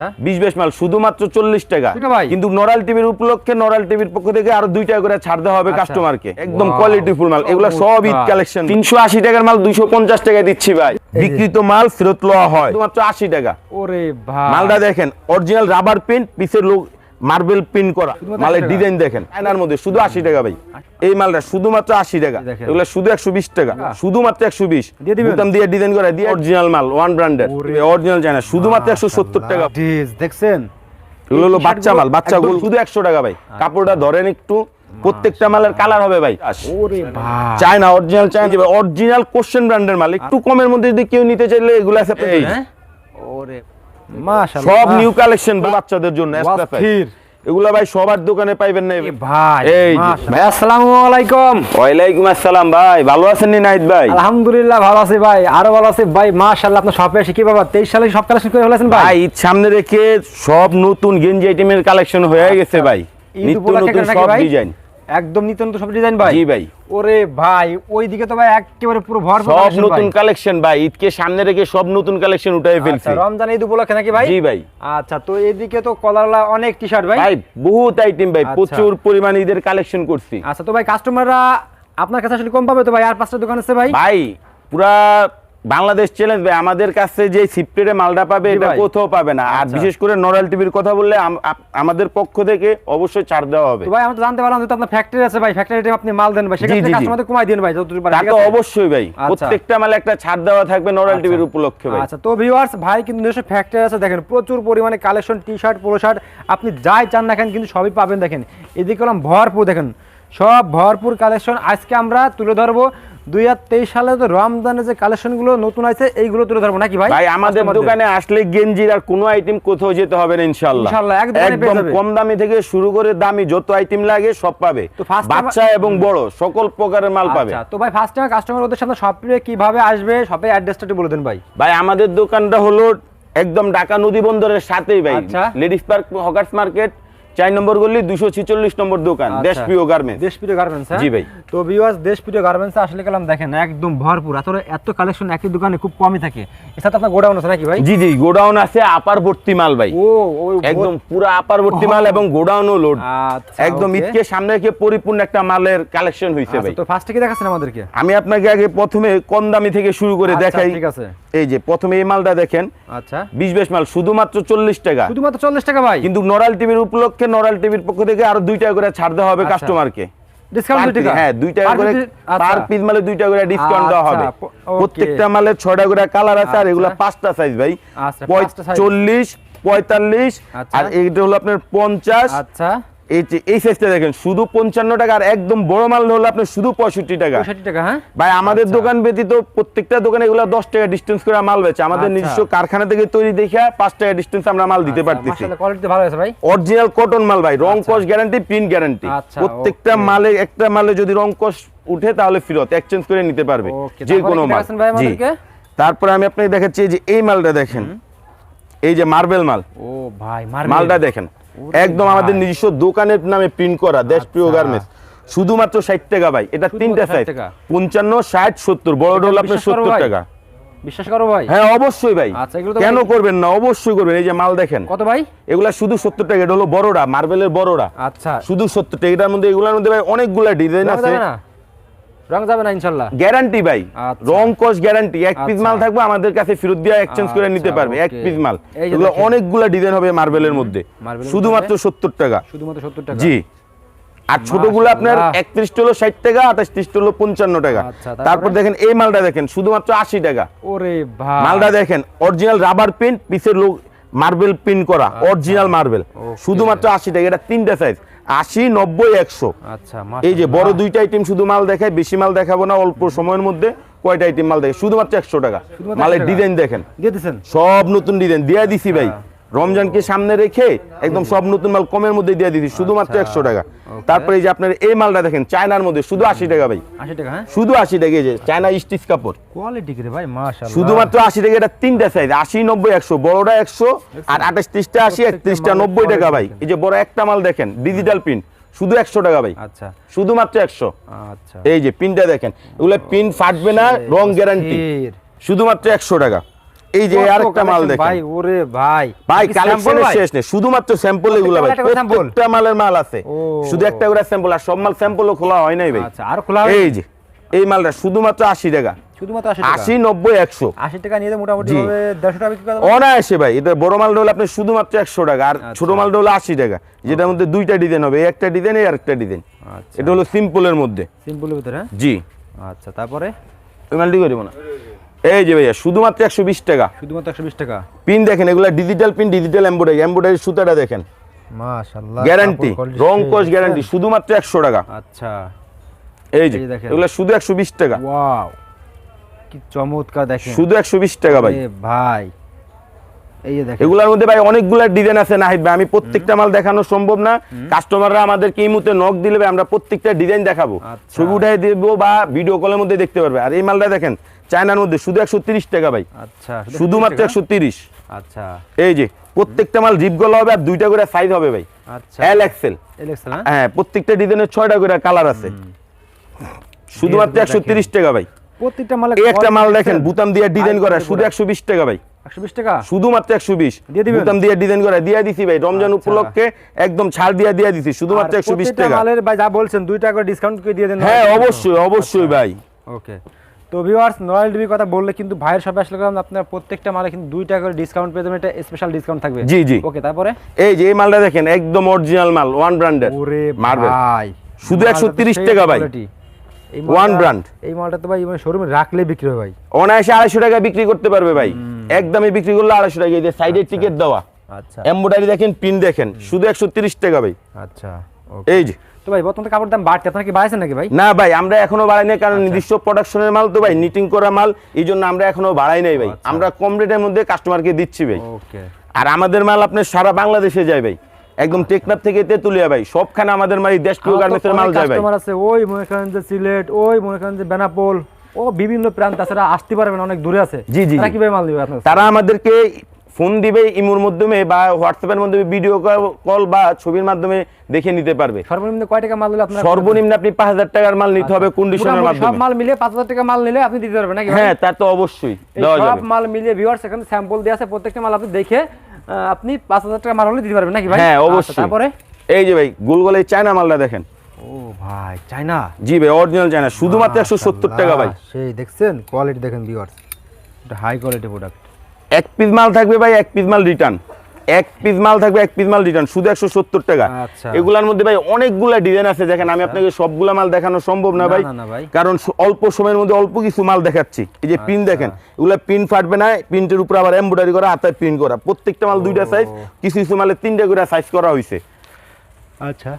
হ্যাঁ? বিশ বেশ মাল শুধুমাত্র চল্লিশ টাকা। কিন্তু নরাল টিভির উপলক্ষে নরাল টিভির পক্ষ থেকে আরও দুই টাকা করে ছাড় দেওয়া হবে কাস্টমার কাস্টমারকে একদম কোয়ালিটি ফুল মাল। এগুলো সব ঈদ কালেকশন তিনশো আশি টাকার মাল দুইশো পঞ্চাশ টাকায় দিচ্ছি ভাই। বিক্রিত মাল ফেরত লওয়া হয়। শুধুমাত্র আশি টাকা। ওরে ভাই। মালটা দেখেন অরিজিনাল রাবার পেন্ট পিসের লোক মার্বেল প্রিন্ট করা। মালের ডিজাইন দেখেন। আয়নার মধ্যে শুধু আশি টাকা ভাই। এই মালটা শুধুমাত্র আশি টাকা। এগুলো শুধু একশো বিশ টাকা। শুধুমাত্র একশো বিশ? বুতাম দিয়ে ডিজাইন করা। দিয়ে অরিজিনাল মাল ওয়ান ব্র্যান্ডের অরিজিনাল চায়না শুধুমাত্র একশো সত্তর টাকা। দেখছেন? এগুলো হলো বাচ্চা মাল বাচ্চা একদম- শুধু একশো টাকা ভাই। কাপড়টা ধরেন একটু প্রত্যেকটা মালের কালার হবে ভাই। China original China original question ব্র্যান্ডের মাল। একটু কমের মধ্যে যদি কেউ নিতে চাইলে এগুলো আছে ওরে মাশাআল্লাহ। সব নিউ কালেকশন বাচ্চাদের জন্য Astrafy। অস্থির। এগুলা ভাই সবার দোকানে পাইবেন না ভাই আসসালামু আলাইকুম। ওয়ালাইকুম আসসালাম ভাই ভালো আছেন নি নাইত ভাই? আলহামদুলিল্লাহ ভালো আছি ভাই। আরও ভালো আছি ভাই মাশাআল্লাহ আপনার শপে এসে কি বাবা 23 সালে সব কালেকশন করে ফেলেছেন ভাই? ভাই সামনে রেখে সব নতুন গেঞ্জি আইটেমের কালেকশন হয়ে গেছে ভাই। আচ্ছা। নিত্য নতুন সব ডিজাইন একদম নিত্য নতুন সব ডিজাইন ভাই। জি ভাই। ওরে ভাই ওইদিকে তো ভাই একেবারে পুরো ভরপুর সব নতুন কালেকশন ভাই ঈদকে সামনে রেখে সব নতুন কালেকশন উঠাই ফেলছি। আচ্ছা রমজান ঈদ উপলক্ষে নাকি ভাই? জি ভাই। আচ্ছা তো এদিকে তো কলারলা অনেক টি শার্ট ভাই। ভাই বহুত আইটেম ভাই আচ্ছা। প্রচুর পরিমাণ ঈদের কালেকশন করছি। আচ্ছা তো ভাই কাস্টমাররা আপনার কাছে আসলে কম পাবে তো ভাই? আর পাঁচটা দোকান আছে ভাই? ভাই পুরা বাংলাদেশ চ্যালেঞ্জ ভাই আমাদের কাছে যে সিপ্রেটে মালটা পাবে এটা কোথাও পাবে না আর আচ্ছা। বিশেষ করে নরাল টিভির কথা বললে আমাদের পক্ষ থেকে অবশ্যই ছাড় দেওয়া হবে ভাই আমরা তো জানতে পারলাম যে আপনার ফ্যাক্টরি আছে ভাই ফ্যাক্টরিতে আপনি মাল দেন ভাই সেক্ষেত্রে জি। কাস্টমারদের কমাই দিন ভাই যতটুকু পারেন, তা তো অবশ্যই ভাই আচ্ছা। প্রত্যেকটা মালে একটা ছাড় দেওয়া থাকবে নরাল আচ্ছা। টিভির উপলক্ষে ভাই আচ্ছা তো ভিউয়ার্স ভাই কিন্তু নিজস্ব ফ্যাক্টরি আছে দেখেন প্রচুর পরিমাণে collection T shirt polo shirt আপনি যাই চান না কেন কিন্তু সবই পাবেন দেখেন এদিকে হলাম ভরপুর দেখেন সব ভরপুর কালেকশন আজকে আমরা তুলে ধরবো দুই হাজার তেইশ সালে তো রমজানের যে কালেকশনগুলো নতুন আছে এইগুলো তুলে ধরবো। নাকি ভাই? ভাই আমাদের দোকানে আসলে গেঞ্জির আর কোনো আইটেম কোথাও যেতে হবে না ইনশাল্লাহ একদম কম দামি থেকে শুরু করে দামি যত আইটেম লাগে সব পাবে। বাচ্চা এবং বড় সকল প্রকারের মাল পাবে। আচ্ছা তো ভাই ফার্স্ট টাইম কাস্টমার ওদের সামনে শপে কীভাবে আসবে শপে অ্যাড্রেসটা একটু বলে দেন ভাই। ভাই আমাদের দোকানটা হলো একদম ঢাকা নদী বন্দরের সাথেই ভাই। লেডিস পার্ক হকার্স মার্কেট চার নম্বর গলি দুশো ছিচল্লিশ নম্বর দোকান আচ্ছা। দেশপ্রিয় গার্মেন্টস দেশপ্রিয় গার্মেন্টস হ্যাঁ? জি ভাই। তো ভিউয়ার্স দেশপ্রিয় গার্মেন্টস আসলে গেলাম দেখেন একদম ভরপুর। আসলে এত কালেকশন একই দোকানে খুব কমই থাকে। এছাড়া আপনার গোডাউন আছে নাকি ভাই? জি জি গোডাউন আছে আপার ভর্তি মাল ভাই। ও একদম পুরো আপার ভর্তি মাল এবং গোডাউনও লোড আচ্ছা একদম। ঈদকে সামনে রেখে পরিপূর্ণ একটা মালের কালেকশন হয়েছে ভাই। আচ্ছা, তো ফার্স্টে কি দেখাচ্ছেন আমাদেরকে? আমি আপনাকে আগে প্রথমে কম দামি থেকে শুরু করে আচ্ছা, দেখাই। ঠিক আছে। এই যে প্রথমে এই মালটা দেখেন। আচ্ছা। বিশ বেশ মাল শুধুমাত্র চল্লিশ টাকা। শুধুমাত্র চল্লিশ টাকা ভাই। কিন্তু নরাল টিভির উপলক্ষে নরাল টিভির পক্ষ থেকে আরও দুই টাকা করে ছাড় দেওয়া হবে আচ্ছা। কাস্টমারকে ডিসকাউন্ট হ্যাঁ দুই টাকা করে আচ্ছা। পার পিস মালে দুই টাকা করে ডিসকাউন্ট দেওয়া হবে আচ্ছা। প্রত্যেকটা মালে ছয়টা করে কালার আছে আর এগুলা আচ্ছা। পাঁচটা সাইজ ভাই আচ্ছা। চল্লিশ পঁয়তাল্লিশ আচ্ছা। আর হলো আপনার পঞ্চাশ আচ্ছা এই যে এই সাইজটা দেখেন শুধু পঞ্চান্ন টাকা আর একদম বড় মাল হলো আপনার শুধু পঁয়ষট্টি টাকা। টাকা হ্যাঁ? ভাই আমাদের আচ্ছা। দোকান ব্যতীত প্রত্যেকটা দোকানে এগুলো দশ টাকা ডিস্টেন্স করে মাল বেচে আমাদের আচ্ছা। নিজস্ব কারখানা থেকে তৈরি দেখে পাঁচ টাকা ডিস্টেন্স আমরা মাল দিতে পারতেছি। আছে ভাই। অরিজিনাল কটন মাল ভাই রং কস গ্যারান্টি প্রিন্ট গ্যারান্টি আচ্ছা, প্রত্যেকটা মালে একটা মালে যদি রং কস উঠে তাহলে ফেরত এক্সচেঞ্জ করে নিতে পারবে। যে কোনো মাল। জি। তারপরে আমি আপনাকে দেখাচ্ছি এই যে এই মালটা দেখেন। এই যে মার্বেল মাল। ও ভাই মালটা দেখেন। একদম আমাদের নিজস্ব দোকানের নামে প্রিন্ট করা দেশ প্রিয় গার্মেন্টস শুধুমাত্র ষাট টাকা ভাই এটা তিনটা 60 সাইজ। পঞ্চান্ন ষাট সত্তর বড় ডল আপনার সত্তর টাকা। বিশ্বাস করো ভাই? হ্যাঁ অবশ্যই ভাই। আচ্ছা, কেন করবেন না? অবশ্যই করবেন। এই যে মাল দেখেন। কত ভাই? এগুলা শুধু সত্তর টাকা এটা হলো বড়রা মার্বেলের বড়রা। আচ্ছা। শুধু সত্তর টাকা এটার মধ্যে এগুলোর মধ্যে ভাই অনেকগুলা ডিজাইন আছে। রং যাবে না ইনশাল্লাহ। গ্যারান্টি ভাই। আচ্ছা। রং কস গ্যারান্টি। এক পিস আচ্ছা। মাল থাকবে আমাদের কাছে ফেরত দিয়ে এক্সচেঞ্জ করে নিতে আচ্ছা, পারবে। এক পিস মাল। এগুলো অনেকগুলা ডিজাইন হবে মার্বেলের মধ্যে। শুধুমাত্র সত্তর টাকা। শুধুমাত্র সত্তর টাকা। জি। আর ছোটগুলো আপনার। একত্রিশ হলো ষাট টাকা আঠাশ ত্রিশ হলো পঞ্চান্ন টাকা। তারপর? দেখেন এই মালটা দেখেন শুধুমাত্র আশি টাকা। ওরে ভাই। মালটা দেখেন অরিজিনাল রাবার প্রিন্ট পিসের লোক মার্বেল প্রিন্ট করা অরিজিনাল মার্বেল শুধুমাত্র আশি টাকা এটা তিনটা সাইজ আশি নব্বই একশো। আচ্ছা এই যে বড় দুইটা আইটেম শুধু মাল দেখায় বেশি মাল দেখাবো না অল্প সময়ের মধ্যে কয়টা আইটেম মাল দেখে শুধুমাত্র একশো টাকা। মালের ডিজাইন দেখেন। সব নতুন ডিজাইন দিয়ে দিছি ভাই। আচ্ছা। রমজানকে সামনে রেখে একদম সব নতুন মাল কমের মধ্যে দিয়ে দিছি শুধুমাত্র। একশো টাকা। তারপরে এই যে আপনার এই মালটা দেখেন চায়নার মধ্যে শুধু আশি টাকা ভাই। আশি টাকা হ্যাঁ? শুধু আশি টাকা এই যে চায়না স্টিচ কাপড়। কোয়ালিটি রে ভাই মাশাআল্লাহ। শুধুমাত্র আশি টাকা এটা তিনটা সাইজ আশি নব্বই একশো বড়টা একশো আর আঠাশ ত্রিশটা আশি একত্রিশটা নব্বই টাকা ভাই। এই যে বড় একটা মাল দেখেন ডিজিটাল প্রিন্ট শুধু একশো টাকা ভাই। আচ্ছা। শুধুমাত্র একশো। আচ্ছা। এই যে পিনটা দেখেন এগুলো পিন ফাটবে না রং গ্যারান্টি শুধুমাত্র একশো টাকা। এই যে আরেকটা মাল দেখেন। ভাই ওরে ভাই। ভাই কি কালেকশনের sample ভাই? শেষ নেই শুধুমাত্র স্যাম্পল এগুলো ভাই। একটা? প্রত্যেকটা মালের মাল আছে। শুধু একটা করে স্যাম্পল আর সব মাল স্যাম্পলও খোলা হয় নাই ভাই। আচ্ছা আর খোলা এই যে এই মালটা শুধুমাত্র আশি টাকা। শুধুমাত্র আশি টাকা? আশি নব্বই একশো। আশি টাকা নিয়ে মোটামুটি জি। হবে দেড়শো টাকা বিক্রি করা অনায়াসে ভাই এটা বড় মালটা হলে আপনি শুধুমাত্র একশো টাকা আর আচ্ছা। ছোট মালটা হলো আশি টাকা। যেটার মধ্যে দুইটা ডিজাইন হবে একটা ডিজাইন এই আরেকটা ডিজাইন এটা হলো সিম্পলের মধ্যে। সিম্পলের ভিতরে হ্যাঁ? জি। আচ্ছা তারপরে? ওই মালটি করিব না। এই যে ভাইয়া শুধুমাত্র একশো বিশ টাকা। শুধুমাত্র একশো বিশ টাকা? পিন দেখেন এগুলা digital pin digital embroidery embroidery সুতাটা দেখেন। গ্যারান্টি রং সেই গ্যারান্টি শুধুমাত্র একশো টাকা। আচ্ছা। এই যে। এগুলা শুধু একশো বিশ টাকা। ওয়াও কি চমৎকার দেখেন। শুধু একশো বিশ টাকা ভাই। ভাই এগুলোর মধ্যে ভাই অনেকগুলা ডিজাইন আছে নাহিদ ভাই। আমি প্রত্যেকটা মাল দেখানো সম্ভব না। কাস্টমাররা আমাদেরকে এই মুহূর্তে নক দিলে আমরা প্রত্যেকটা ডিজাইন দেখাবো। আচ্ছা। ছবি উঠাই দেবো বা ভিডিও কলের মধ্যে দেখতে পারবে। আর এই মালটা দেখেন চায়নার মধ্যে শুধু একশো তিরিশ টাকা ভাই। আচ্ছা শুধুমাত্র একশো তিরিশ। আচ্ছা। এই যে প্রত্যেকটা মাল জিপ গলা হবে আর দুইটা করে সাইজ হবে ভাই। আচ্ছা। এল এক্সেল না হ্যাঁ? প্রত্যেকটা ডিজাইনের ছয়টা করে কালার আছে। শুধুমাত্র একশো তিরিশ টাকা ভাই। প্রত্যেকটা মালে একটা মাল দেখেন বুতাম দিয়ে ডিজাইন করা শুধু একশো বিশ টাকা ভাই। শুধুমাত্র একশো বিশ। দিয়ে বুতাম দিয়ে ডিজাইন করা দিয়ে দিছি ভাই রমজান আচ্ছা। উপলক্ষে একদম ছাড় দিয়ে দিয়ে দিছি শুধুমাত্র একশো বিশ টাকা। মালের ভাই যা বলছেন দুই টাকা করে ডিসকাউন্ট করে দিয়ে দেন? হ্যাঁ অবশ্যই অবশ্যই ভাই। ওকে তো ভিউয়ার্স নয়েল ডিবির কথা বললে কিন্তু ভাইয়ের সবাই আসলে কারণ আপনার প্রত্যেকটা মালে কিন্তু দুই টাকা করে ডিসকাউন্ট পেয়ে যাবেন এটা স্পেশাল ডিসকাউন্ট থাকবে। জি, জি। ওকে তারপরে? এই যে এই মালটা দেখেন একদম অরিজিনাল মাল ওয়ান ব্র্যান্ডের ওরে মার্বেল ভাই শুধু 130 টাকা ভাই। এই One মালটা- এই মালটা তো ভাই মানে শোরুমে রাখলে বিক্রি হয় ভাই। অনায়াসে আড়াইশো টাকা বিক্রি করতে পারবে ভাই। একদমই বিক্রি করলে আড়াইশো টাকা এই যে সাইডের টিকিট দেওয়া। আচ্ছা। এম্বয়ডারি দেখেন পিন দেখেন শুধু একশো তিরিশ টাকা ভাই। আচ্ছা এই যে। তো ভাই বর্তমানে কাপড় দাম বাড়ছে আপনারা কি বাড়াইছেন নাকি ভাই? না ভাই আমরা এখনও বাড়াই নাই আচ্ছা। কারণ নির্দিষ্ট প্রোডাকশনের মাল তো ভাই নিটিং করা মাল এই জন্য আমরা এখনও বাড়াই নাই ভাই। আচ্ছা। আমরা কম রেটের মধ্যে কাস্টমারকে দিচ্ছি ভাই। ওকে। আর আমাদের মাল আপনার সারা বাংলাদেশে যায় ভাই। একদম টেকনাফ থেকে তেতুলিয়া ভাই সবখানে আমাদের মাল দেশ টু গার্মেন্টসের মাল যায় ভাই। কাস্টমার আছে ওই মনে করেন যে সিলেট ওই মনে করেন যে বেনাপোল ও বিভিন্ন প্রান্ত তাছাড়া আসতে পারবেন অনেক দূরে আছে। জি, জি, তারা কীভাবে মাল দিবে আপনার তারা আমাদেরকে ফোন দিবে ইমোর মাধ্যমে বা হোয়াটসঅ্যাপের মাধ্যমে ভিডিও কল বা ছবির মাধ্যমে দেখে নিতে পারবে। সর্বনিম্ন কয় টাকা মাল দিলে আপনার সর্বনিম্ন আপনি পাঁচ হাজার টাকার মাল নিতে হবে কন্ডিশনের আচ্ছা। মোটামুটি সব মাল মিলে পাঁচ হাজার টাকা মাল নিলে আপনি দিতে পারবেন নাকি হ্যাঁ তা তো অবশ্যই দেওয়া সব মাল মিলিয়ে ভিউয়ার্স এখানে স্যাম্পল দেওয়া আছে প্রত্যেকটা মাল আপনি দেখে আপনি পাঁচ হাজার টাকা মাল হলে দিতে পারবেন নাকি ভাই? হ্যাঁ আচ্ছা, অবশ্যই। তারপরে? এই যে ভাই গোলগোল এই চায়না মালটা দেখেন। ও ভাই চাইনা জি ভাই অরিজিনাল চায়না শুধুমাত্র একশো সত্তর টাকা ভাই। সেই দেখছেন? কোয়ালিটি দেখেন ভিউয়ার্স এটা হাই কোয়ালিটি প্রোডাক্ট এক পিস মাল থাকবে ভাই এক পিস মাল রিটার্ন এক পিস মাল থাকবে এক পিস মাল রিটার্ন শুধু একশো সত্তর টাকা। আচ্ছা। এগুলার মধ্যে ভাই অনেকগুলা ডিজাইন আছে দেখেন আমি আপনাকে সবগুলা মাল দেখানো সম্ভব না ভাই। কারণ অল্প সময়ের মধ্যে অল্প কিছু মাল দেখাচ্ছি। এই যে পিন আচ্ছা। দেখেন এগুলা পিন ফাটবে না পিনটের উপর আবার এমব্রয়ডারি করা হাতের পিন করা। প্রত্যেকটা মাল দুইটা সাইজ কিছু কিছু মালে তিনটা করে সাইজ করা হয়েছে আচ্ছা।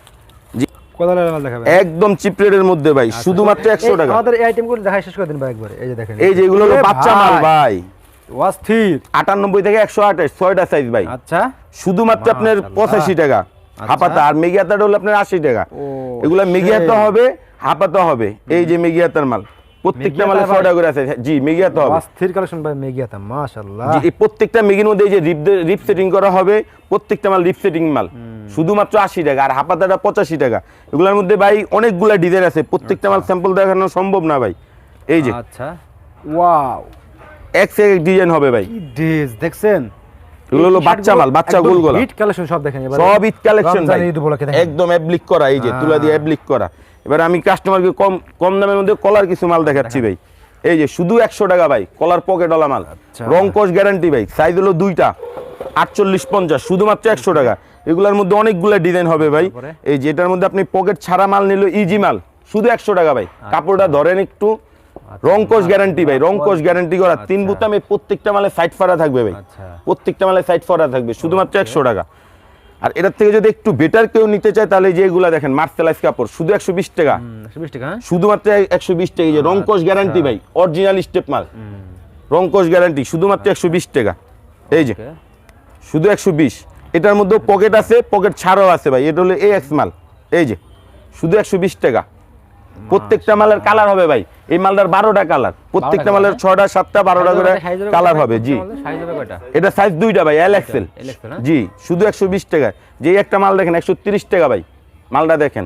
একদম চিপ রেটের মধ্যে ভাই শুধুমাত্র একশো টাকা। আমাদের এই আইটেমগুলো দেখাই শেষ করে দিন ভাই একবার এই যে দেখেন। এই যে এগুলো বাচ্চা মাল ভাই। অস্থির। আটানব্বই থেকে একশো আঠাশ ছয়টা সাইজ ভাই। আচ্ছা। শুধুমাত্র আপনার। পঁচাশি টাকা। হাপাতা আর মেগিয়াতাটা হলো আপনার আশি টাকা। এগুলা মেগিয়াতা হবে হাপাতা হবে। এই যে মেগিয়াতার মাল। প্রত্যেকটা মালে ছয়টা করে আছে। জি মেগিয়াতা হবে। অস্থির কালেকশন ভাই মেগিয়াতা মাশাআল্লাহ। জি, এই প্রত্যেকটা মেগির মধ্যে এই যে রিপ রিপ সেটিং করা হবে প্রত্যেকটা মাল রিপ সেটিং মাল। শুধুমাত্র আশি টাকা। আর হাপাতাটা পঁচাশি টাকা। এগুলোর মধ্যে ভাই অনেকগুলা ডিজাইন আছে। প্রত্যেকটা মাল স্যাম্পল দেখানো সম্ভব না ভাই। এই যে। আচ্ছা। ওয়াও এক থেকে এক ডিজাইন হবে ভাই। ড্রেস দেখছেন? এগুলো হলো বাচ্চা মাল বাচ্চা গোলগোলা। হিট কালেকশন সব দেখেন এবার। সব কালেকশন রমজান ভাই। ঈদ একদম অ্যাপ্লিক করা এই যে তুলা দিয়ে অ্যাপ্লিক করা। এবার আমি কাস্টমারকে কম কম দামের মধ্যে কলার কিছু মাল দেখাচ্ছি ভাই। এই যে শুধু একশো টাকা ভাই কলার পকেটওয়ালা মাল। আচ্ছা। রং কোষ গ্যারান্টি ভাই সাইজ হলো দুইটা আটচল্লিশ পঞ্চাশ শুধুমাত্র একশো টাকা। এগুলোর মধ্যে অনেকগুলো ডিজাইন হবে ভাই। এই যেটার মধ্যে আপনি পকেট ছাড়া মাল নিল ইজি মাল শুধু একশো টাকা ভাই। কাপড়টা ধরেন একটু রং কোষ গ্যারান্টি ভাই রং কোষ গ্যারান্টি করা। তিন আচ্ছা। বুতামে প্রত্যেকটা মালে সাইড ফাড়া থাকবে ভাই। আচ্ছা। প্রত্যেকটা মালে সাইড ফরা থাকবে শুধুমাত্র একশো টাকা। আর এটার থেকে যদি একটু বেটার কেউ নিতে চায় তাহলে যে এগুলা দেখেন মার্সেলাইজ কাপড় শুধু একশো বিশ টাকা? শুধুমাত্র একশো বিশ টাকা এই যে রংকোশ গ্যারান্টি ভাই অরিজিনাল স্টেপ মাল। রংকোশ গ্যারান্টি শুধুমাত্র একশো বিশ টাকা। এই যে শুধু একশো বিশ। এটার মধ্যে পকেট আছে পকেট ছাড়াও আছে ভাই এটা হলো এ এক্স মাল। এই যে শুধু একশো বিশ টাকা। প্রত্যেকটা মালের কালার হবে ভাই। এই মালটার বারোটা কালার। প্রত্যেকটা মালের ছটা সাতটা বারোটা করে কালার হবে জি। এটা সাইজ দুইটা ভাই এল এক্সেল হ্যাঁ? জি শুধু একশো বিশ টাকা। যেই একটা মাল দেখেন একশো তিরিশ টাকা ভাই। মালটা দেখেন।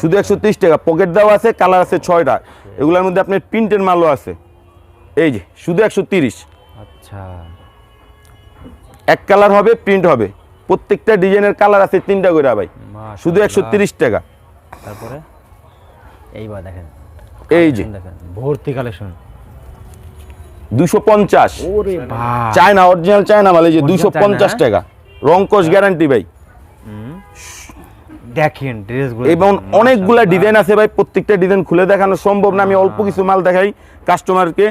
শুধু একশো তিরিশ টাকা। পকেট দেওয়া আছে কালার আছে ছয়টা। এগুলোর মধ্যে আপনার প্রিন্টের মালও আছে। এই যে শুধু একশো তিরিশ। আচ্ছা। আচ্ছা এক কালার হবে প্রিন্ট হবে। প্রত্যেকটা ডিজাইনের কালার আছে তিনটা করে ভাই। শুধু একশো তিরিশ টাকা। তারপরে? এইবার দেখেন। এই যে। দেখেন ভর্তি কালেকশন। ওরে চায়না। অরিজিনাল চায়না মাল এই যে Original দুশো পঞ্চাশ চায়না, টাকা। রংকশ গ্যারান্টি ভাই। দেখেন ড্রেসগুলো এবং অনেকগুলা ডিজাইন আছে ভাই। প্রত্যেকটা ডিজাইন খুলে দেখানো সম্ভব না। আমি অল্প কিছু মাল দেখাই কাস্টমারকে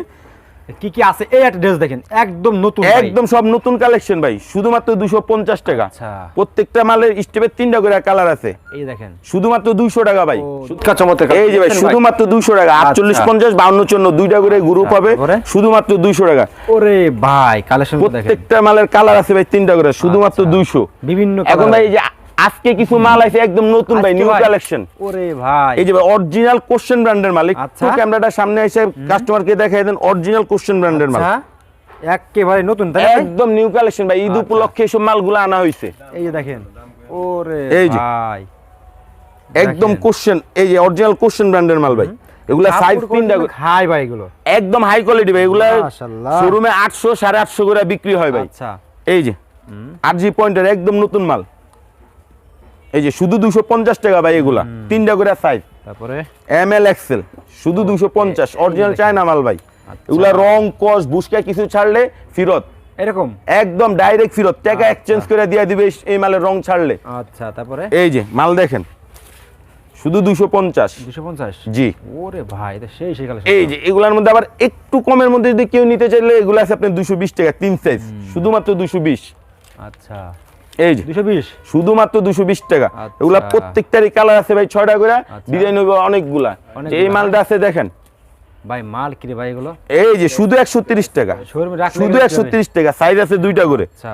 কি কি আছে? এই একটা ড্রেস দেখেন একদম নতুন একদম সব নতুন কালেকশন ভাই শুধুমাত্র দুশো পঞ্চাশ টাকা। আচ্ছা। প্রত্যেকটা মালের স্টেপের তিনটা করে কালার আছে। এই দেখেন। শুধুমাত্র দুইশো টাকা ভাই। চমৎকার চমৎকার এই যে ভাই শুধুমাত্র দুইশো টাকা। আটচল্লিশ পঞ্চাশ বাউন্ন চন্ন দুইটা করে গ্রুপ হবে। শুধুমাত্র দুইশো টাকা। ওরে ভাই কালেকশন দেখেন। প্রত্যেকটা মালের কালার আছে ভাই তিনটা করে শুধুমাত্র আচ্ছা। দুইশো। বিভিন্ন এখন ভাই এই যে আজকে কিছু মাল আছে একদম নতুন ভাই নিউ কালেকশন ওরে ভাই। এই যে ভাই অরিজিনাল কোশ্চেন ব্র্যান্ডের মালিক আচ্ছা। ক্যামেরাটা সামনে এসে কাস্টমারকে দেখাই দেন অরিজিনাল কোশ্চেন ব্র্যান্ডের মাল। আচ্ছা। একেবারে নতুন তাই একদম নিউ কালেকশন ভাই ঈদ আচ্ছা। উপলক্ষে এসব মালগুলো আনা হয়েছে এই যে দেখেন। ওরে এই যে। ভাই। একদম। কোশ্চেন এই যে অরিজিনাল কোশ্চেন ব্র্যান্ডের মাল ভাই। এগুলা সাইজ করে- খাই ভাই এগুলো। একদম হাই কোয়ালিটি ভাই এগুলা মাশাআল্লাহ। শোরুমে আটশো সাড়ে আটশো করে বিক্রি হয় ভাই। আচ্ছা। এই যে। আর জি পয়েন্টের একদম নতুন মাল। এই যে শুধু দুশো পঞ্চাশ টাকা ভাই এগুলা। তিনটা করে সাইজ তারপরে? এম এল এক্সেল শুধু দুশো পঞ্চাশ। অরিজিনাল চায়না মাল ভাই। আচ্ছা। এগুলা রং কস বুসকা কিছু ছাড়লে ফিরত। এরকম? একদম ডাইরেক্ট ফিরত। টাকা আচ্ছা। এক্সচেঞ্জ করে দিয়ে দিবে এই মালের রং ছাড়লে। আচ্ছা তারপরে? এই যে মাল দেখেন। শুধু দুশো পঞ্চাশ। দুশো পঞ্চাশ? জি। ওরে ভাই সেই সেই এই যে এগুলার মধ্যে আবার একটু কমের মধ্যে যদি কেউ নিতে চাইলে এগুলো আছে আপনার দুশো বিশ টাকা তিন সাইজ শুধুমাত্র দুশো বিশ। আচ্ছা। এই যে দুশো বিশ? শুধুমাত্র দুশো বিশ টাকা। আচ্ছা। এগুলা প্রত্যেকটারই কালার আছে ভাই ছয়টা করে। আচ্ছা। ডিজাইন হবে অনেকগুলা। এই মালটা আছে দেখেন। ভাই মাল কিরে ভাই এগুলো? এই যে শুধু একশো তিরিশ টাকা। শুধু এগুলো একশো কি হবে? তিরিশ টাকা সাইজ আছে দুইটা করে। আচ্ছা।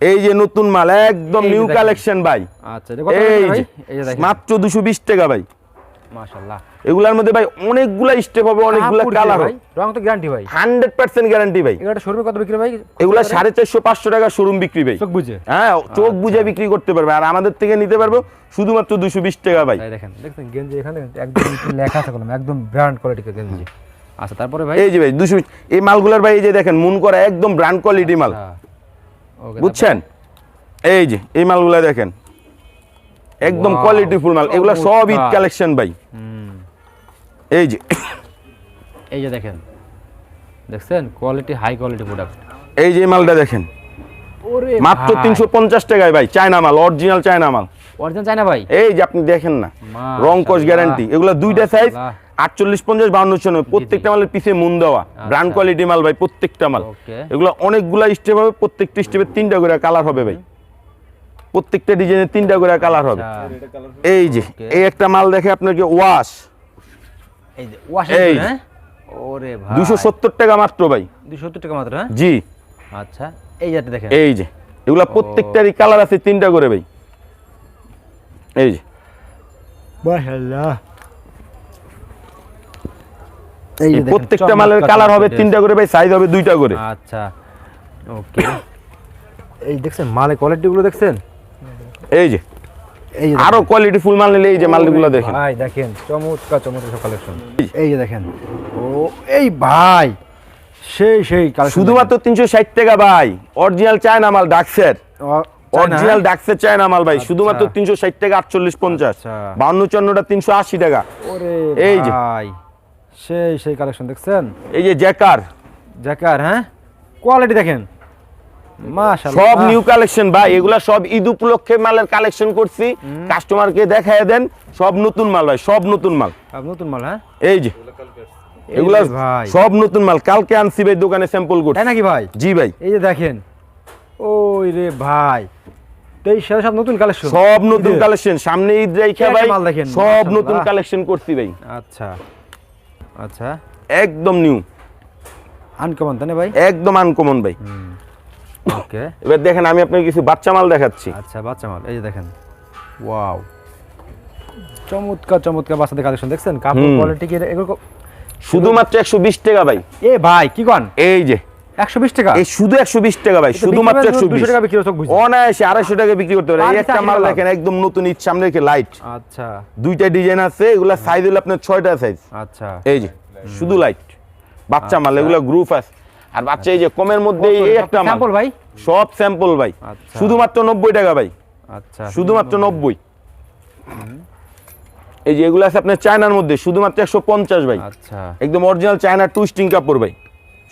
এই যে নতুন মাল একদম নিউ কালেকশন ভাই। আচ্ছা এই ভাই? যে এই যে মাত্র দুশো বিশ টাকা ভাই। মাশাআল্লাহ। এগুলার মধ্যে ভাই অনেকগুলা স্টেপ হবে অনেকগুলা কালার ভাই রং তো গ্যারান্টি ভাই। হান্ড্রেড পার্সেন্ট গ্যারান্টি ভাই। এগুলো শোরুমে কত বিক্রি ভাই? এগুলা সাড়ে চারশো পাঁচশো টাকা শোরুম বিক্রি ভাই। চোখ বুঝে। হ্যাঁ চোখ আচ্ছা। বুঝে বিক্রি করতে পারবে। আর আমাদের থেকে নিতে পারব শুধুমাত্র দুশো বিশ টাকা ভাই। তাই দেখেন গেঞ্জি এখানে একদম লেখা আছে কলম একদম ব্র্যান্ড কোয়ালিটির গেঞ্জি। আচ্ছা তারপরে ভাই? এই যে ভাই দুশো এই মালগুলোর ভাই এই যে দেখেন মুন করা একদম ব্র্যান্ড কোয়ালিটি মাল। আচ্ছা, বুঝছেন? এই যে এই মালগুলো দেখেন। একদম Wow, কোয়ালিটি ফুল মাল। এগুলো সব ঈদ কালেকশন ভাই। এই যে। এই যে দেখেন। দেখছেন? কোয়ালিটি হাই কোয়ালিটি প্রোডাক্ট এই যে মালটা দেখেন। ওরে মাত্র তিনশো পঞ্চাশ টাকায় ভাই চায়না মাল অরিজিনাল চায়না মাল। অরিজিনাল চাই না ভাই? এই যে আপনি দেখেন না। রং কস গ্যারান্টি এগুলো দুইটা সাইজ আটচল্লিশ পঞ্চাশ বাউন্ন ছন্ন প্রত্যেকটা মালের পিছে মুন দেওয়া। ব্র্যান্ড কোয়ালিটি মাল ভাই প্রত্যেকটা মাল। এগুলো অনেকগুলা স্টেপ হবে প্রত্যেকটা স্টেপে তিনটা করে কালার হবে ভাই। প্রত্যেকটা ডিজাইনের তিনটা করে কালার হবে। আচ্ছা, এই যে এই একটা মাল দেখে আপনাকে ওয়াশ এই যে ওয়াশিং এই। হ্যাঁ? ওরে ভাই। টাকা মাত্র ভাই। 270 টাকা মাত্র হ্যাঁ? জি। আচ্ছা এই যাতে দেখেন। এই যে এগুলা প্রত্যেকটারই কালার আছে তিনটা করে ভাই। এই যে। মাশাআল্লাহ। এই প্রত্যেকটা মালের কালার হবে তিনটা করে ভাই সাইজ হবে দুইটা করে। আচ্ছা ওকে এই দেখছেন মালের কোয়ালিটি গুলো দেখছেন? এই যে আরও কোয়ালিটি ফুল মাল নিলে এই যে মালগুলো দেখেন। ভাই দেখেন চমৎকার চমৎকার সব কালেকশন এই যে দেখেন। ও এই ভাই সেই সেই কালেকশন শুধুমাত্র তিনশো ষাট টাকা ভাই। অরিজিনাল চায়না মাল ডাকসের অরিজিনাল ডাকসের চায়না মাল ভাই শুধুমাত্র তিনশো ষাট টাকা আটচল্লিশ পঞ্চাশ। আচ্ছা। বাউন্ন চন্নটা তিনশো আশি টাকা। ওরে এই যে। ভাই সেই সেই কালেকশন দেখছেন? এই যে জ্যাকার জ্যাকার হ্যাঁ? কোয়ালিটি দেখেন। সব নিউ কালেকশন ভাই এগুলা সব ঈদ উপলক্ষে মালের কালেকশন করছি। কাস্টমারকে দেখায় দেন সব নতুন মাল ভাই সব নতুন মাল। নতুন মাল হ্যাঁ? এই যে এগুলা ভাই। সব নতুন মাল কালকে আনছি ভাই দোকানে স্যাম্পল করছি। তাই নাকি ভাই? জি ভাই। এই যে দেখেন ওই রে ভাই। তো এই সব নতুন কালেকশন সব নতুন কালেকশন সামনে ঈদ রেখা একটা ভাই সব নতুন কালেকশন করছি ভাই। আচ্ছা আচ্ছা। একদম নিউ আনকমন তাই না ভাই? একদম আনকমন ভাই। ওকে এবার দেখেন আমি আপনাকে কিছু বাচ্চা মাল দেখাচ্ছি। আচ্ছা বাচ্চা মাল এই যে দেখেন। ওয়াও চমৎকার চমৎকার বাচ্চাদের কালেকশন দেখছেন? কাপড় কোয়ালিটি কি এগুলো শুধুমাত্র একশো বিশ টাকা ভাই। এ ভাই কি কন? এই যে। একশো বিশ টাকা? এই শুধু একশো বিশ টাকা ভাই শুধুমাত্র একশো বিশ। টাকা বিক্রি। অনায়াসে আড়াইশো টাকা বিক্রি করতে পারে। এই একটা মাল দেখেন একদম নতুন ঈদ সামনে রেখে লাইট আচ্ছা। দুইটা ডিজাইন আছে এগুলা সাইজ হলো আপনার ছয়টা সাইজ আচ্ছা। এই যে শুধু লাইট বাচ্চা মাল আচ্ছা। এগুলো গ্রুপ আছে। আর বাচ্চা এই যে কমের মধ্যে এই একটা স্যাম্পল ভাই? সব স্যাম্পল ভাই। আচ্ছা। শুধুমাত্র নব্বই টাকা ভাই। আচ্ছা। শুধুমাত্র নব্বই। এই যে এগুলো আছে আপনার চায়নার মধ্যে শুধুমাত্র একশো পঞ্চাশ ভাই। আচ্ছা। একদম অরিজিনাল চায়না টুইস্টিং কাপড় ভাই।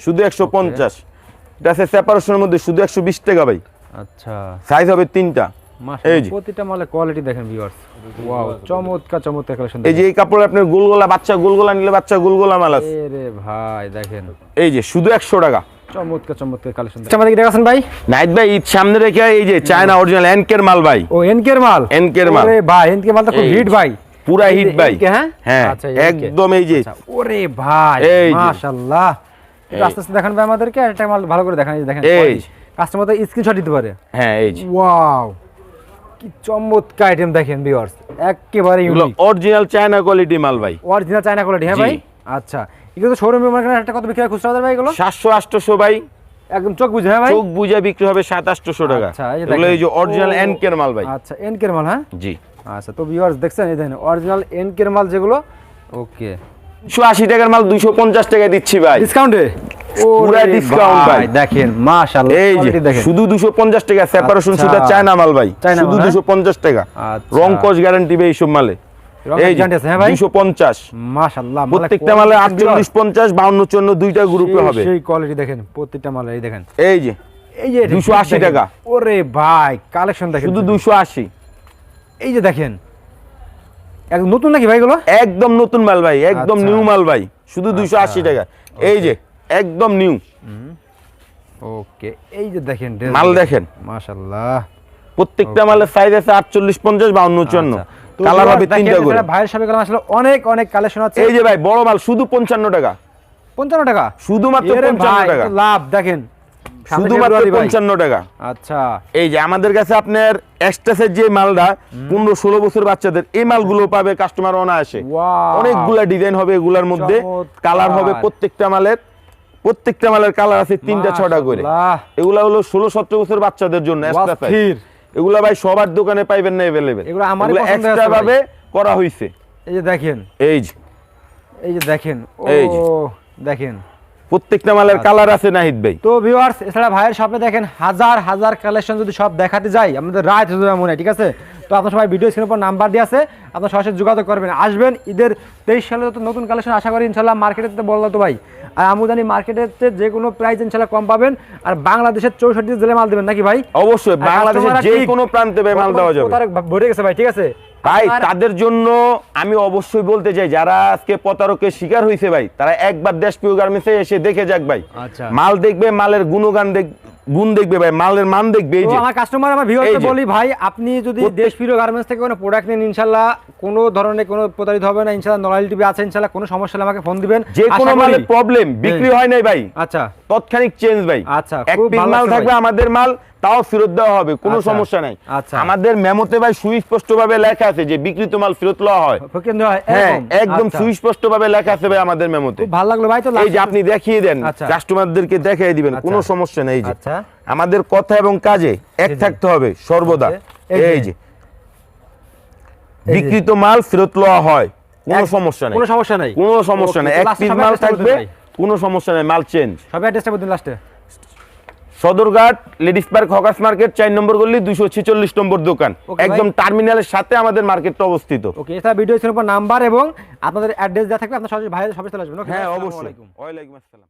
শুধু একশো পঞ্চাশ। এটা আছে সেপারেশনের মধ্যে শুধু একশো বিশ টাকা ভাই। আচ্ছা। সাইজ হবে তিনটা। প্রতিটা মালে কোয়ালিটি দেখেন ভিউয়ার্স ওয়াও চমৎকার চমৎকার কালেকশন এই যে এই কাপড় আপনার গোলগোলা বাচ্চা গোলগোলা নিলে বাচ্চা গোলগোলা মাল আছে। রে ভাই দেখেন। এই যে শুধু একশো টাকা। চমৎকার চমৎকার কালেকশন আমাদের কি দেখাচ্ছেন ভাই। নাইট ভাই ঈদ সামনে রেখে এই যে চায়না অরিজিনাল এনকের মাল ভাই। ও এনকের মাল? এনকের মাল। ভাই এনকে মাল তো খুব হিট ভাই। পুরা হিট ভাই। হ্যাঁ? হ্যাঁ আচ্ছা, একদম এই যে। আচ্ছা, ওরে ভাই এই মাশাআল্লাহ। আস্তে আস্তে দেখান ভাই আমাদেরকে একটা মাল ভালো করে দেখান এই দেখেন কাস্টমার তো স্ক্রিনশট দিতে পারে। হ্যাঁ এই যে। ওয়াও কি চমৎকার আইটেম দেখেন ভিউয়ার্স একেবারে ইউনিক অরিজিনাল চায়না কোয়ালিটি মাল ভাই। অরিজিনাল চায়না কোয়ালিটি হ্যাঁ ভাই? আচ্ছা। এগুলো তো শোরুমে মনে একটা কত বিক্রি হয় খুচরা বাজার ভাই এগুলো? সাতশো আটশোশো ভাই। একদম চোখ বুঝে হ্যাঁ ভাই? চোখ বুঝে বিক্রি হবে সাত আটশোশো টাকা। আচ্ছা, এগুলো এই যে অরিজিনাল এনকের মাল ভাই। আচ্ছা এনকের মাল হ্যাঁ? জি। আচ্ছা তো ভিউয়ার্স দেখছেন এই দেখেন অরিজিনাল এনকের মাল যেগুলো ওকে। দুশো আশি টাকার মাল দুশো পঞ্চাশ টাকা দিচ্ছি ভাই। ডিসকাউন্টে পুরা discount ভাই। দেখেন মাশাআল্লাহ এই যে শুধু দুশো পঞ্চাশ টাকা সেপারেশন আচ্ছা। সুতা চায়না মাল ভাই শুধু মাল? দুশো পঞ্চাশ টাকা আচ্ছা। রং কস গ্যারান্টি ভাই এইসব মালে এই guarantee আছে, ভাই? দুশো পঞ্চাশ মাশাআল্লাহ প্রত্যেকটা মালে দেখেন আটচল্লিশ viewers। পঞ্চাশ বাউন্ন চুয়ান্ন দুইটা গ্রুপে হবে সেই কোয়ালিটি দেখেন প্রত্যেকটা মালে এই দেখেন এই যে এই যে 280 টাকা। ওরে ভাই কালেকশন দেখেন শুধু দুশো আশি এই যে দেখেন একদম নতুন নাকি ভাই একদম নতুন মাল ভাই একদম আচ্ছা। নিউ মাল ভাই শুধু দুশো আশি টাকা এই যে একদম নিউ। ওকে এই যে দেখেন মাল দেখেন। মাশাআল্লাহ। প্রত্যেকটা মালের সাইজ আছে আটচল্লিশ পঞ্চাশ বাউন্ন চুয়ান্ন। আচ্ছা। তো কালার হবে তিনটা করে। ভাইয়ের সাথে গেলাম আসলে অনেক অনেক কালেকশন আছে। এই যে ভাই বড় মাল শুধু পঞ্চান্ন টাকা। পঞ্চান্ন টাকা? শুধুমাত্র এরে পঞ্চান্ন ভাই, টাকা। লাভ দেখেন। সামনে শুধুমাত্র ফেব্রুয়ারি ভাই। পঞ্চান্ন টাকা। আচ্ছা। এই যে আমাদের কাছে আপনার এক্সট্রাসের যে মালটা পনেরো ষোলো বছর বাচ্চাদের এই মালগুলো পাবে কাস্টমার অনায়াসে। অনেকগুলা ডিজাইন হবে এগুলার মধ্যে। কালার হবে প্রত্যেকটা মালের। প্রত্যেকটা মালের কালার আছে তিনটা ছটা করে। এগুলা হলো ষোলো সতেরো বছর বাচ্চাদের জন্য এগুলা ভাই সবার দোকানে পাইবেন না এভেলেবেল এগুলো আমারই এক্সট্রা ভাবে করা হয়েছে এই যে দেখেন। এই যে। এই যে দেখেন। এই দেখেন। প্রত্যেকটা মালের আচ্ছা। কালার আছে নাহিদ ভাই। তো ভিউয়ার্স এছাড়া ভাইয়ের শপে দেখেন হাজার হাজার কালেকশন যদি সব দেখাতে যাই আমাদের রাত হয়ে মনে ঠিক আছে? তো আপনার সবাই ভিডিও স্ক্রিনের উপর নাম্বার দিয়ে আছে আপনার সরাসরি যোগাযোগ করবেন। আসবেন ঈদের তেইশ সালে তো নতুন কালেকশন আশা করি ইনশাল্লাহ মার্কেটে বলল তো ভাই। আর আমুদানি মার্কেটের যে কোনো প্রাইস ইনশাল্লাহ কম পাবেন আর বাংলাদেশের চৌষট্টি জেলে মাল দেবেন নাকি ভাই? অবশ্যই বাংলাদেশের যে কোনো প্রান্তে ভাই মাল দেওয়া যাবে। ভরে গেছে ভাই ঠিক আছে? ভাই তাদের জন্য আমি অবশ্যই বলতে চাই যারা আজকে প্রতারকের শিকার হয়েছে ভাই তারা একবার দেশপ্রিয় গার্মেন্টসে এসে দেখে যাক ভাই। আচ্ছা। মাল দেখবে মালের গুণগান দেখ গুণ দেখবে ভাই মালের মান দেখবে এই যে। আমার কাস্টমার আমার ভিউয়ারকে বলি ভাই আপনি যদি দেশ ফিরো গার্মেন্টস থেকে কোনো প্রোডাক্ট নেন ইনশাল্লাহ কোনো ধরনের কোনো প্রতারিত হবে না ইনশাল্লাহ নরাইল টিভি আছে ইনশাল্লাহ কোনো সমস্যা হলে আমাকে ফোন দিবেন। যে কোনো মালের প্রবলেম বিক্রি হয় নাই ভাই। আচ্ছা। তৎক্ষণিক চেঞ্জ ভাই। আচ্ছা, এক মাল থাকবে আমাদের মাল তাও ফেরত দেওয়া হবে কোনো আচ্ছা, সমস্যা নাই। আচ্ছা। আমাদের মেমোতে ভাই সুস্পষ্ট ভাবে লেখা আছে যে বিক্রিত মাল ফেরত লওয়া হয়। হয় একদম। আচ্ছা। সুস্পষ্ট ভাবে লেখা আছে ভাই আমাদের মেমোতে। ভালো লাগল ভাই তো এই যে আপনি দেখিয়ে দেন। কাস্টমারদেরকে দেখিয়ে দিবেন। কোনো সমস্যা নেই যে। আমাদের কথা এবং কাজে এক। থাকতে হবে সর্বদা। এই যে। বিকৃত মাল ফেরত লওয়া হয় কোনো সমস্যা নেই। কোনো সমস্যা নাই। কোনো সমস্যা নেই। এক পিস মাল থাকবে কোনো সমস্যা নেই মাল চেঞ্জ সবাই অ্যাড্রেসটা বলুন লাস্টে। Sadarghat ladies park hawkers market চার নম্বর গলি দুইশো ছেচল্লিশ নম্বর দোকান। একদম টার্মিনালের সাথে আমাদের মার্কেটটা অবস্থিত। ওকে এছাড়া ভিডিও স্ক্রিনের উপর নাম্বার এবং আপনাদের অ্যাড্রেস দেওয়া থাকবে আপনার সরাসরি ভাইয়ের সবাই চলে আসবেন। হ্যাঁ অবশ্যই। ওয়ালাইকুম আসসালাম।